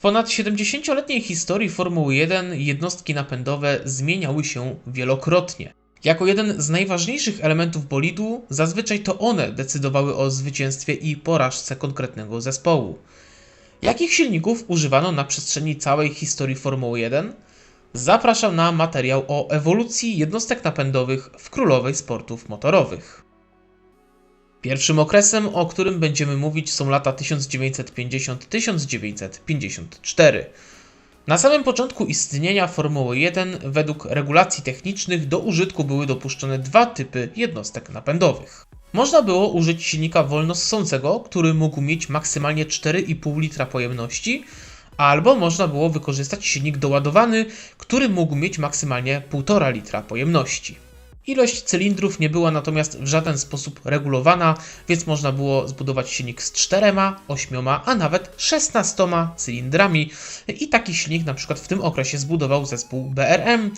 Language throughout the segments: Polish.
ponad 70-letniej historii Formuły 1 jednostki napędowe zmieniały się wielokrotnie. Jako jeden z najważniejszych elementów bolidu, zazwyczaj to one decydowały o zwycięstwie i porażce konkretnego zespołu. Jakich silników używano na przestrzeni całej historii Formuły 1? Zapraszam na materiał o ewolucji jednostek napędowych w królowej sportów motorowych. Pierwszym okresem, o którym będziemy mówić, są lata 1950-1954. Na samym początku istnienia Formuły 1, według regulacji technicznych, do użytku były dopuszczone dwa typy jednostek napędowych. Można było użyć silnika wolnossącego, który mógł mieć maksymalnie 4,5 litra pojemności, albo można było wykorzystać silnik doładowany, który mógł mieć maksymalnie 1,5 litra pojemności. Ilość cylindrów nie była natomiast w żaden sposób regulowana, więc można było zbudować silnik z 4, 8, a nawet 16 cylindrami. I taki silnik na przykład w tym okresie zbudował zespół BRM.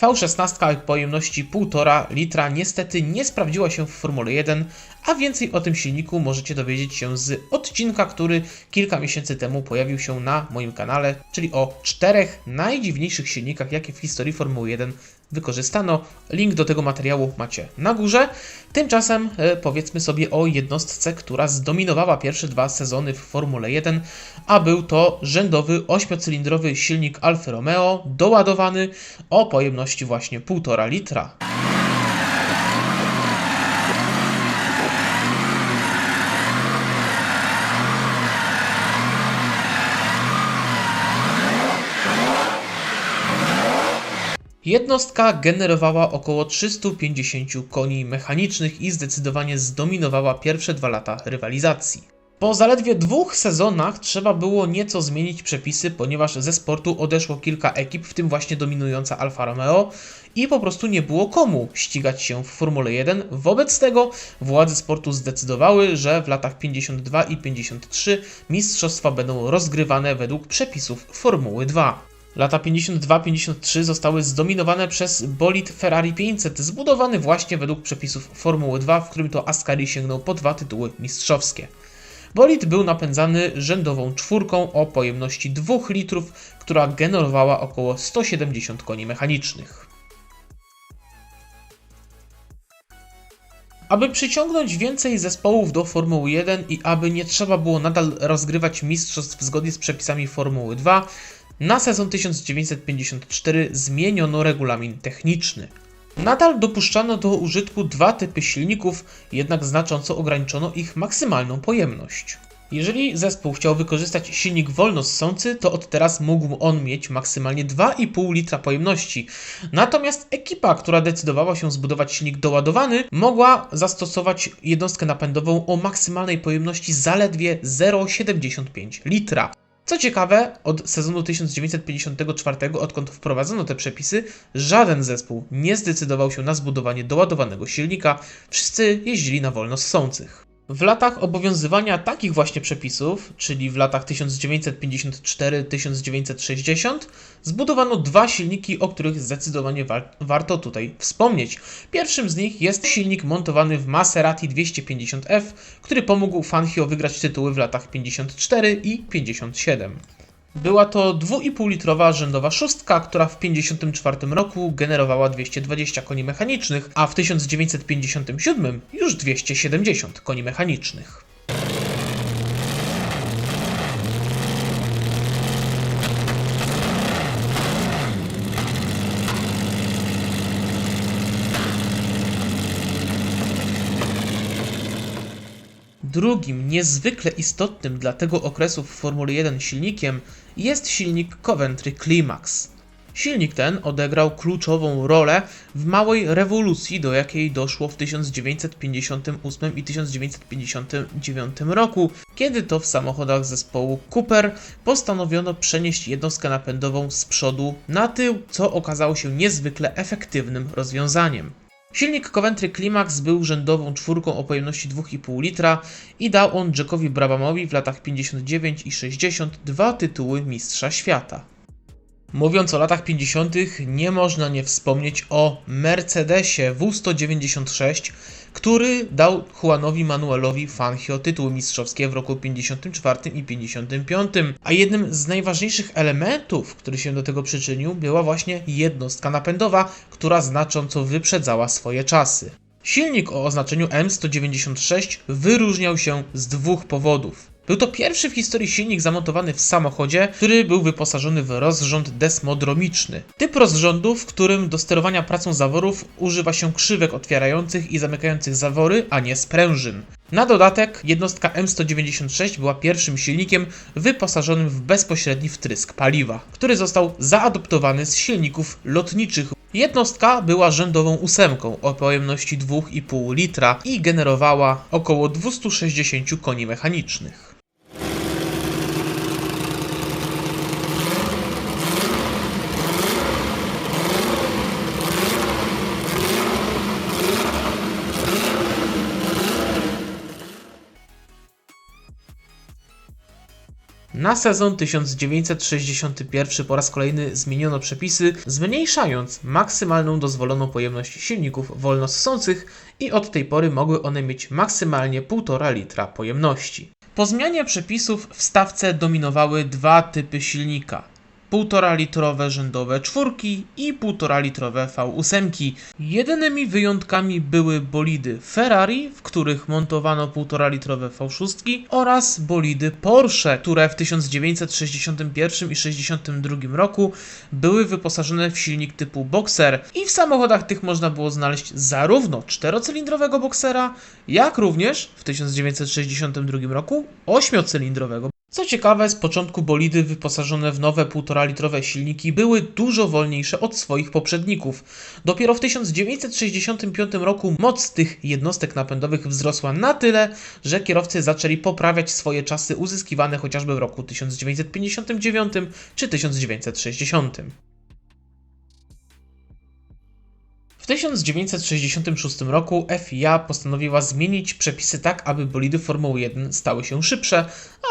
V16 pojemności 1,5 litra niestety nie sprawdziła się w Formule 1, a więcej o tym silniku możecie dowiedzieć się z odcinka, który kilka miesięcy temu pojawił się na moim kanale, czyli o czterech najdziwniejszych silnikach, jakie w historii Formuły 1 wykorzystano. Link do tego materiału macie na górze. Tymczasem e, powiedzmy sobie o jednostce, która zdominowała pierwsze dwa sezony w Formule 1, a był to rzędowy 8-cylindrowy silnik Alfa Romeo doładowany o pojemności właśnie 1,5 litra. Jednostka generowała około 350 koni mechanicznych i zdecydowanie zdominowała pierwsze dwa lata rywalizacji. Po zaledwie dwóch sezonach trzeba było nieco zmienić przepisy, ponieważ ze sportu odeszło kilka ekip, w tym właśnie dominująca Alfa Romeo i po prostu nie było komu ścigać się w Formule 1. Wobec tego władze sportu zdecydowały, że w latach 52 i 53 mistrzostwa będą rozgrywane według przepisów Formuły 2. Lata 52-53 zostały zdominowane przez bolid Ferrari 500, zbudowany właśnie według przepisów Formuły 2, w którym to Ascari sięgnął po dwa tytuły mistrzowskie. Bolid był napędzany rzędową czwórką o pojemności 2 litrów, która generowała około 170 koni mechanicznych. Aby przyciągnąć więcej zespołów do Formuły 1 i aby nie trzeba było nadal rozgrywać mistrzostw zgodnie z przepisami Formuły 2, na sezon 1954 zmieniono regulamin techniczny. Nadal dopuszczano do użytku dwa typy silników, jednak znacząco ograniczono ich maksymalną pojemność. Jeżeli zespół chciał wykorzystać silnik wolnossący, to od teraz mógł on mieć maksymalnie 2,5 litra pojemności. Natomiast ekipa, która decydowała się zbudować silnik doładowany, mogła zastosować jednostkę napędową o maksymalnej pojemności zaledwie 0,75 litra. Co ciekawe, od sezonu 1954, odkąd wprowadzono te przepisy, żaden zespół nie zdecydował się na zbudowanie doładowanego silnika, wszyscy jeździli na wolno ssących. W latach obowiązywania takich właśnie przepisów, czyli w latach 1954-1960, zbudowano dwa silniki, o których zdecydowanie wa warto tutaj wspomnieć. Pierwszym z nich jest silnik montowany w Maserati 250F, który pomógł Fangio wygrać tytuły w latach 54 i 57. Była to 2,5-litrowa rzędowa szóstka, która w 1954 roku generowała 220 koni mechanicznych, a w 1957 już 270 koni mechanicznych. Drugim, niezwykle istotnym dla tego okresu w Formule 1 silnikiem jest silnik Coventry Climax. Silnik ten odegrał kluczową rolę w małej rewolucji, do jakiej doszło w 1958 i 1959 roku, kiedy to w samochodach zespołu Cooper postanowiono przenieść jednostkę napędową z przodu na tył, co okazało się niezwykle efektywnym rozwiązaniem. Silnik Coventry Climax był rzędową czwórką o pojemności 2,5 litra i dał on Jackowi Brabamowi w latach 59 i 60 dwa tytuły mistrza świata. Mówiąc o latach 50., nie można nie wspomnieć o Mercedesie W196, który dał Juanowi Manuelowi Fangio tytuły mistrzowskie w roku 54 i 55. A jednym z najważniejszych elementów, który się do tego przyczynił, była właśnie jednostka napędowa, która znacząco wyprzedzała swoje czasy. Silnik o oznaczeniu M196 wyróżniał się z dwóch powodów. Był to pierwszy w historii silnik zamontowany w samochodzie, który był wyposażony w rozrząd desmodromiczny. Typ rozrządu, w którym do sterowania pracą zaworów używa się krzywek otwierających i zamykających zawory, a nie sprężyn. Na dodatek jednostka M196 była pierwszym silnikiem wyposażonym w bezpośredni wtrysk paliwa, który został zaadoptowany z silników lotniczych. Jednostka była rzędową ósemką o pojemności 2,5 litra i generowała około 260 koni mechanicznych. Na sezon 1961 po raz kolejny zmieniono przepisy, zmniejszając maksymalną dozwoloną pojemność silników wolno ssących i od tej pory mogły one mieć maksymalnie 1,5 litra pojemności. Po zmianie przepisów w stawce dominowały dwa typy silnika. 1,5 litrowe rzędowe czwórki i 1,5 litrowe V8. Jedynymi wyjątkami były bolidy Ferrari, w których montowano 1,5 litrowe V6 oraz bolidy Porsche, które w 1961 i 1962 roku były wyposażone w silnik typu Boxer i w samochodach tych można było znaleźć zarówno czterocylindrowego Boxera, jak również w 1962 roku ośmiocylindrowego. Co ciekawe, z początku bolidy wyposażone w nowe 1,5-litrowe silniki były dużo wolniejsze od swoich poprzedników. Dopiero w 1965 roku moc tych jednostek napędowych wzrosła na tyle, że kierowcy zaczęli poprawiać swoje czasy uzyskiwane chociażby w roku 1959 czy 1960. W 1966 roku FIA postanowiła zmienić przepisy tak, aby bolidy Formuły 1 stały się szybsze,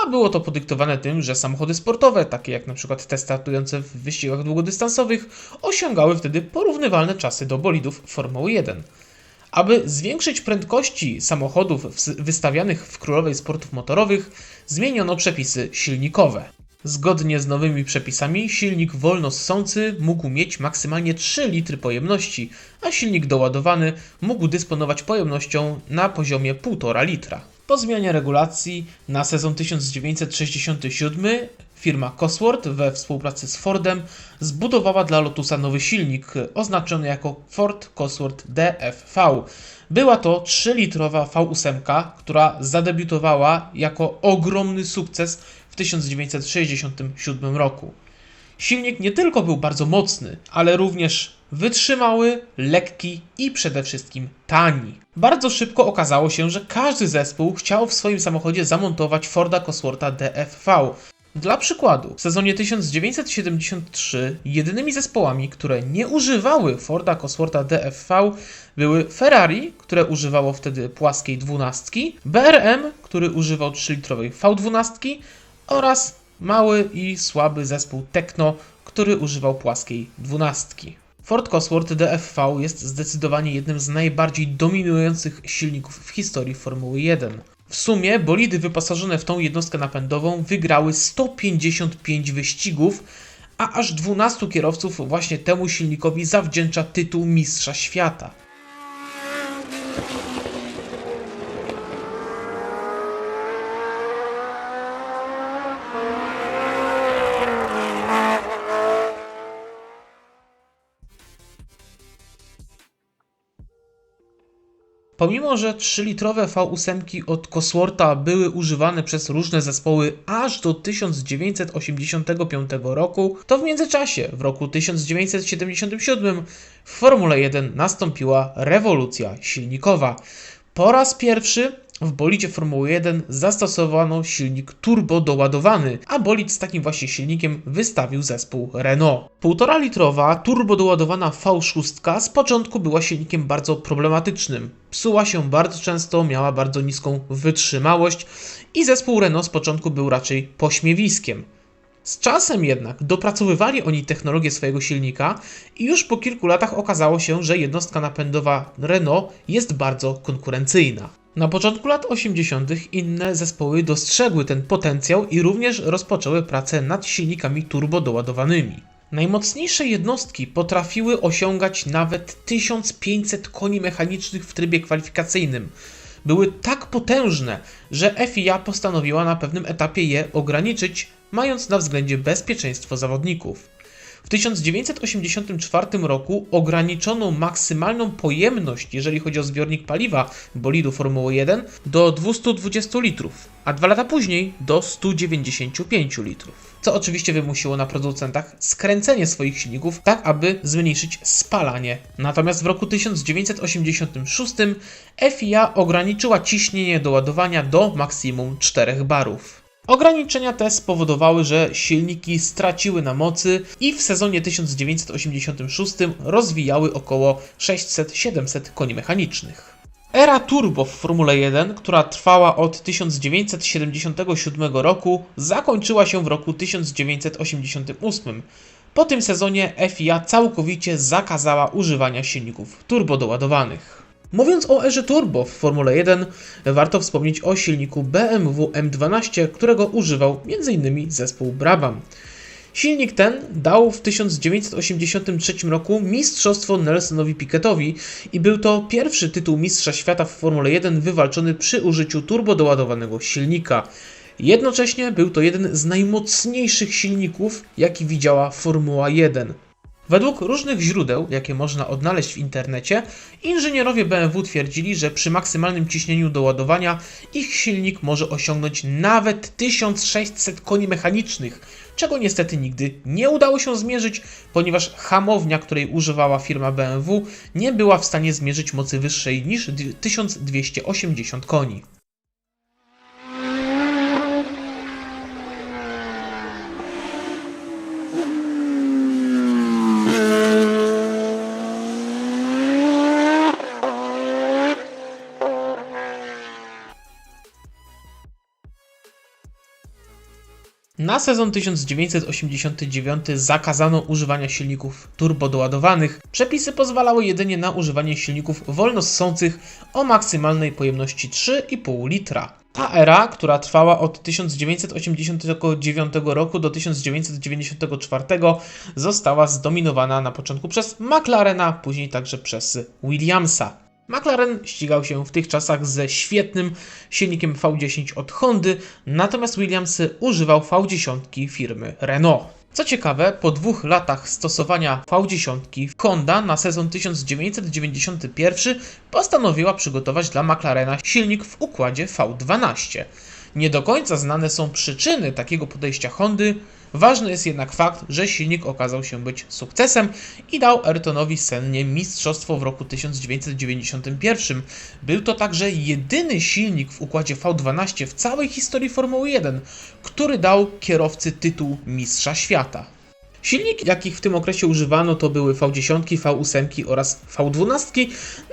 a było to podyktowane tym, że samochody sportowe, takie jak np. te startujące w wyścigach długodystansowych, osiągały wtedy porównywalne czasy do bolidów Formuły 1. Aby zwiększyć prędkości samochodów wystawianych w królowej sportów motorowych, zmieniono przepisy silnikowe. Zgodnie z nowymi przepisami silnik wolno ssący mógł mieć maksymalnie 3 litry pojemności, a silnik doładowany mógł dysponować pojemnością na poziomie 1,5 litra. Po zmianie regulacji na sezon 1967 firma Cosworth we współpracy z Fordem zbudowała dla Lotusa nowy silnik oznaczony jako Ford Cosworth DFV. Była to 3-litrowa V8, która zadebiutowała jako ogromny sukces 1967 roku. Silnik nie tylko był bardzo mocny, ale również wytrzymały, lekki i przede wszystkim tani. Bardzo szybko okazało się, że każdy zespół chciał w swoim samochodzie zamontować Forda Coswortha DFV. Dla przykładu, w sezonie 1973 jedynymi zespołami, które nie używały Forda Coswortha DFV były Ferrari, które używało wtedy płaskiej dwunastki, BRM, który używał 3-litrowej V12 oraz mały i słaby zespół Tekno, który używał płaskiej dwunastki. Ford Cosworth DFV jest zdecydowanie jednym z najbardziej dominujących silników w historii Formuły 1. W sumie bolidy wyposażone w tą jednostkę napędową wygrały 155 wyścigów, a aż 12 kierowców właśnie temu silnikowi zawdzięcza tytuł Mistrza Świata. Pomimo, że 3-litrowe V8 od Coswortha były używane przez różne zespoły aż do 1985 roku, to w międzyczasie, w roku 1977, w Formule 1 nastąpiła rewolucja silnikowa. Po raz pierwszy w bolidzie Formuły 1 zastosowano silnik turbo doładowany, a bolid z takim właśnie silnikiem wystawił zespół Renault. 1,5 litrowa turbo doładowana V6 z początku była silnikiem bardzo problematycznym. Psuła się bardzo często, miała bardzo niską wytrzymałość i zespół Renault z początku był raczej pośmiewiskiem. Z czasem jednak dopracowywali oni technologię swojego silnika i już po kilku latach okazało się, że jednostka napędowa Renault jest bardzo konkurencyjna. Na początku lat 80. inne zespoły dostrzegły ten potencjał i również rozpoczęły pracę nad silnikami turbodoładowanymi. Najmocniejsze jednostki potrafiły osiągać nawet 1500 koni mechanicznych w trybie kwalifikacyjnym. Były tak potężne, że FIA postanowiła na pewnym etapie je ograniczyć, mając na względzie bezpieczeństwo zawodników. W 1984 roku ograniczono maksymalną pojemność, jeżeli chodzi o zbiornik paliwa bolidu Formuły 1, do 220 litrów, a dwa lata później do 195 litrów. Co oczywiście wymusiło na producentach skręcenie swoich silników, tak aby zmniejszyć spalanie. Natomiast w roku 1986 FIA ograniczyła ciśnienie do ładowania do maksimum 4 barów. Ograniczenia te spowodowały, że silniki straciły na mocy i w sezonie 1986 rozwijały około 600-700 koni mechanicznych. Era turbo w Formule 1, która trwała od 1977 roku, zakończyła się w roku 1988. Po tym sezonie FIA całkowicie zakazała używania silników turbodoładowanych. Mówiąc o erze turbo w Formule 1, warto wspomnieć o silniku BMW M12, którego używał m.in. zespół Brabham. Silnik ten dał w 1983 roku mistrzostwo Nelsonowi Piquetowi i był to pierwszy tytuł mistrza świata w Formule 1 wywalczony przy użyciu turbodoładowanego silnika. Jednocześnie był to jeden z najmocniejszych silników, jaki widziała Formuła 1. Według różnych źródeł, jakie można odnaleźć w internecie, inżynierowie BMW twierdzili, że przy maksymalnym ciśnieniu do ładowania ich silnik może osiągnąć nawet 1600 koni mechanicznych, czego niestety nigdy nie udało się zmierzyć, ponieważ hamownia, której używała firma BMW, nie była w stanie zmierzyć mocy wyższej niż 1280 koni. Na sezon 1989 zakazano używania silników turbodoładowanych. Przepisy pozwalały jedynie na używanie silników wolnossących o maksymalnej pojemności 3,5 litra. Ta era, która trwała od 1989 roku do 1994, została zdominowana na początku przez McLarena, później także przez Williamsa. McLaren ścigał się w tych czasach ze świetnym silnikiem V10 od Hondy, natomiast Williams używał V10 firmy Renault. Co ciekawe, po dwóch latach stosowania V10 Honda na sezon 1991 postanowiła przygotować dla McLarena silnik w układzie V12. Nie do końca znane są przyczyny takiego podejścia Hondy, ważny jest jednak fakt, że silnik okazał się być sukcesem i dał Ayrtonowi Sennie mistrzostwo w roku 1991. Był to także jedyny silnik w układzie V12 w całej historii Formuły 1, który dał kierowcy tytuł Mistrza Świata. Silniki, jakich w tym okresie używano, to były V10, V8 oraz V12,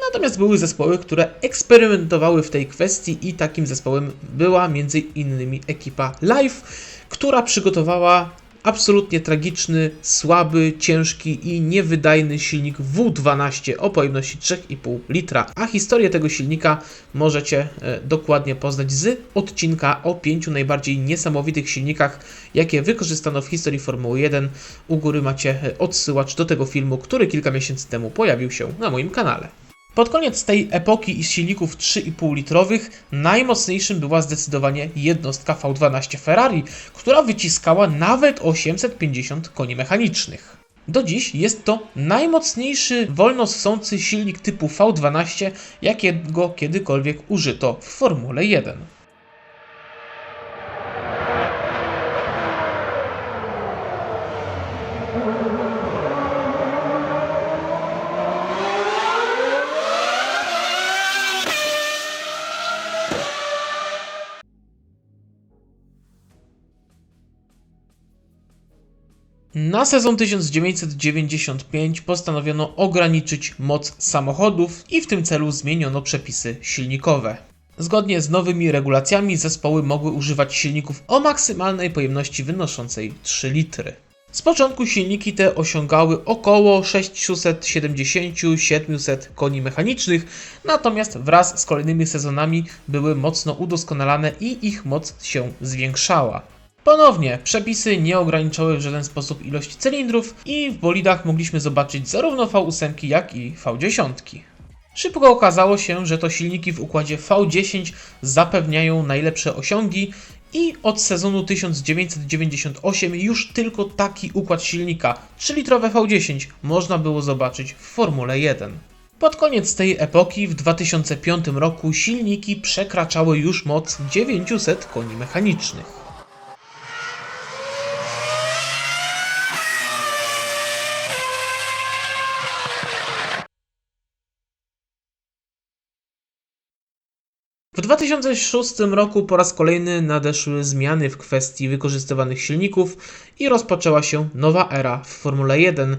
natomiast były zespoły, które eksperymentowały w tej kwestii i takim zespołem była m.in. ekipa Live, która przygotowała absolutnie tragiczny, słaby, ciężki i niewydajny silnik W12 o pojemności 3,5 litra. A historię tego silnika możecie e, dokładnie poznać z odcinka o pięciu najbardziej niesamowitych silnikach, jakie wykorzystano w historii Formuły 1. U góry macie e, odsyłacz do tego filmu, który kilka miesięcy temu pojawił się na moim kanale. Pod koniec tej epoki i silników 3,5 litrowych najmocniejszym była zdecydowanie jednostka V12 Ferrari, która wyciskała nawet 850 koni mechanicznych. Do dziś jest to najmocniejszy wolno silnik typu V12, jakiego kiedykolwiek użyto w Formule 1. Na sezon 1995 postanowiono ograniczyć moc samochodów i w tym celu zmieniono przepisy silnikowe. Zgodnie z nowymi regulacjami zespoły mogły używać silników o maksymalnej pojemności wynoszącej 3 litry. Z początku silniki te osiągały około 670-700 koni mechanicznych, natomiast wraz z kolejnymi sezonami były mocno udoskonalane i ich moc się zwiększała. Ponownie, przepisy nie ograniczały w żaden sposób ilości cylindrów i w bolidach mogliśmy zobaczyć zarówno V8 jak i V10. Szybko okazało się, że to silniki w układzie V10 zapewniają najlepsze osiągi i od sezonu 1998 już tylko taki układ silnika, 3-litrowe V10, można było zobaczyć w Formule 1. Pod koniec tej epoki, w 2005 roku, silniki przekraczały już moc 900 koni mechanicznych. 2006 roku po raz kolejny nadeszły zmiany w kwestii wykorzystywanych silników i rozpoczęła się nowa era w Formule 1.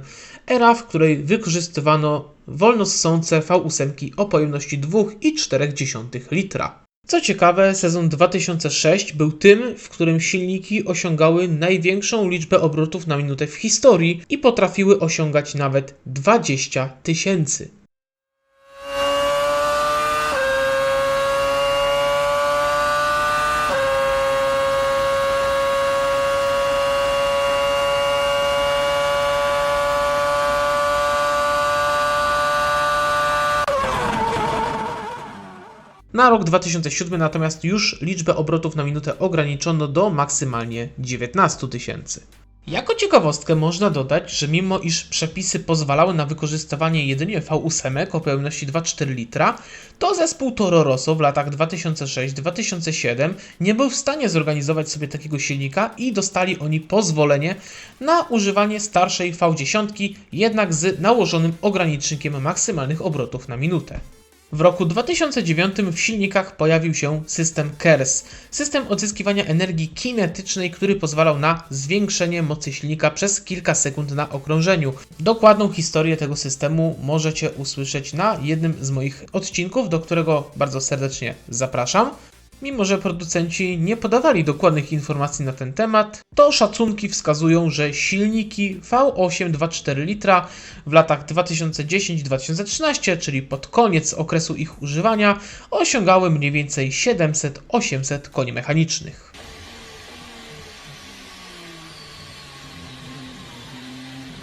Era, w której wykorzystywano wolnossące V8 o pojemności 2,4 litra. Co ciekawe, sezon 2006 był tym, w którym silniki osiągały największą liczbę obrotów na minutę w historii i potrafiły osiągać nawet 20 tysięcy. Na rok 2007 natomiast już liczbę obrotów na minutę ograniczono do maksymalnie 19 tysięcy. Jako ciekawostkę można dodać, że mimo iż przepisy pozwalały na wykorzystywanie jedynie V8 o pojemności 2,4 litra, to zespół Toro Rosso w latach 2006-2007 nie był w stanie zorganizować sobie takiego silnika i dostali oni pozwolenie na używanie starszej V10, jednak z nałożonym ogranicznikiem maksymalnych obrotów na minutę. W roku 2009 w silnikach pojawił się system KERS, system odzyskiwania energii kinetycznej, który pozwalał na zwiększenie mocy silnika przez kilka sekund na okrążeniu. Dokładną historię tego systemu możecie usłyszeć na jednym z moich odcinków, do którego bardzo serdecznie zapraszam. Mimo, że producenci nie podawali dokładnych informacji na ten temat, to szacunki wskazują, że silniki V8 2.4 litra w latach 2010-2013, czyli pod koniec okresu ich używania, osiągały mniej więcej 700-800 koni mechanicznych.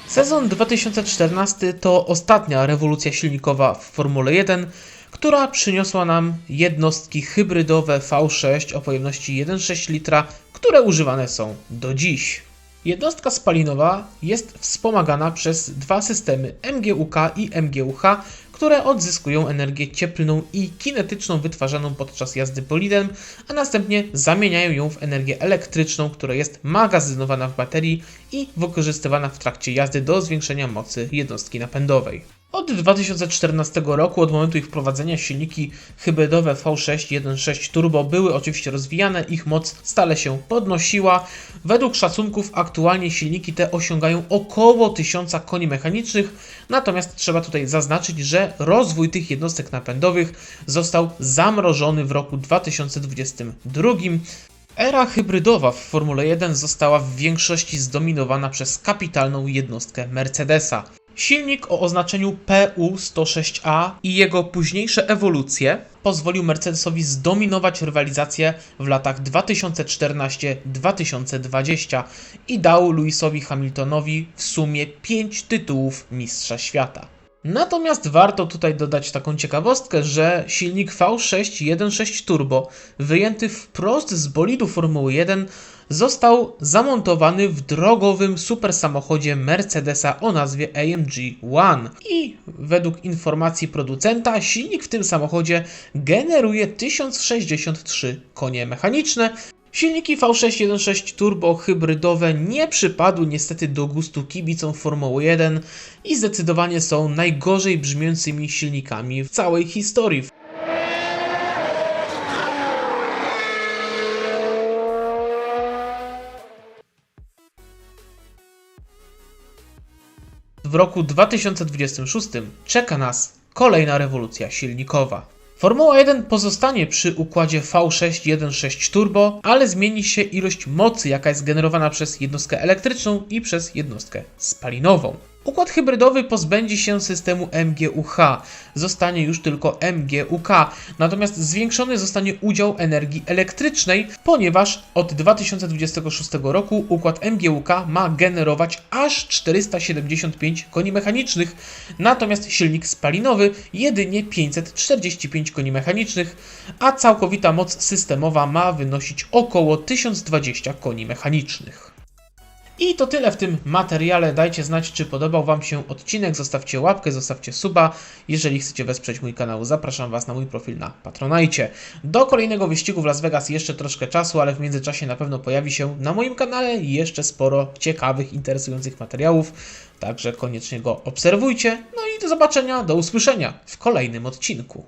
Sezon 2014 to ostatnia rewolucja silnikowa w Formule 1, która przyniosła nam jednostki hybrydowe V6 o pojemności 1,6 litra, które używane są do dziś. Jednostka spalinowa jest wspomagana przez dwa systemy MGUK i MGUH, które odzyskują energię cieplną i kinetyczną wytwarzaną podczas jazdy bolidem, a następnie zamieniają ją w energię elektryczną, która jest magazynowana w baterii i wykorzystywana w trakcie jazdy do zwiększenia mocy jednostki napędowej. Od 2014 roku, od momentu ich wprowadzenia, silniki hybrydowe V6 1.6 turbo były oczywiście rozwijane, ich moc stale się podnosiła. Według szacunków aktualnie silniki te osiągają około 1000 koni mechanicznych, natomiast trzeba tutaj zaznaczyć, że rozwój tych jednostek napędowych został zamrożony w roku 2022. Era hybrydowa w Formule 1 została w większości zdominowana przez kapitalną jednostkę Mercedesa. Silnik o oznaczeniu PU106A i jego późniejsze ewolucje pozwolił Mercedesowi zdominować rywalizację w latach 2014-2020 i dał Lewisowi Hamiltonowi w sumie 5 tytułów Mistrza Świata. Natomiast warto tutaj dodać taką ciekawostkę, że silnik V6 1.6 Turbo, wyjęty wprost z bolidu Formuły 1, został zamontowany w drogowym supersamochodzie Mercedesa o nazwie AMG One. I według informacji producenta, silnik w tym samochodzie generuje 1063 konie mechaniczne, Silniki V6 1.6 turbo hybrydowe nie przypadły niestety do gustu kibicom Formuły 1 i zdecydowanie są najgorzej brzmiącymi silnikami w całej historii. W roku 2026 czeka nas kolejna rewolucja silnikowa. Formuła 1 pozostanie przy układzie V616 turbo, ale zmieni się ilość mocy, jaka jest generowana przez jednostkę elektryczną i przez jednostkę spalinową. Układ hybrydowy pozbędzie się systemu MGUH, zostanie już tylko MGUK, natomiast zwiększony zostanie udział energii elektrycznej, ponieważ od 2026 roku układ MGUK ma generować aż 475 koni mechanicznych, natomiast silnik spalinowy jedynie 545 koni mechanicznych, a całkowita moc systemowa ma wynosić około 1020 koni mechanicznych. I to tyle w tym materiale. Dajcie znać, czy podobał Wam się odcinek. Zostawcie łapkę, zostawcie suba. Jeżeli chcecie wesprzeć mój kanał, zapraszam Was na mój profil na Patronajcie. Do kolejnego wyścigu w Las Vegas jeszcze troszkę czasu, ale w międzyczasie na pewno pojawi się na moim kanale jeszcze sporo ciekawych, interesujących materiałów. Także koniecznie go obserwujcie. No i do zobaczenia, do usłyszenia w kolejnym odcinku.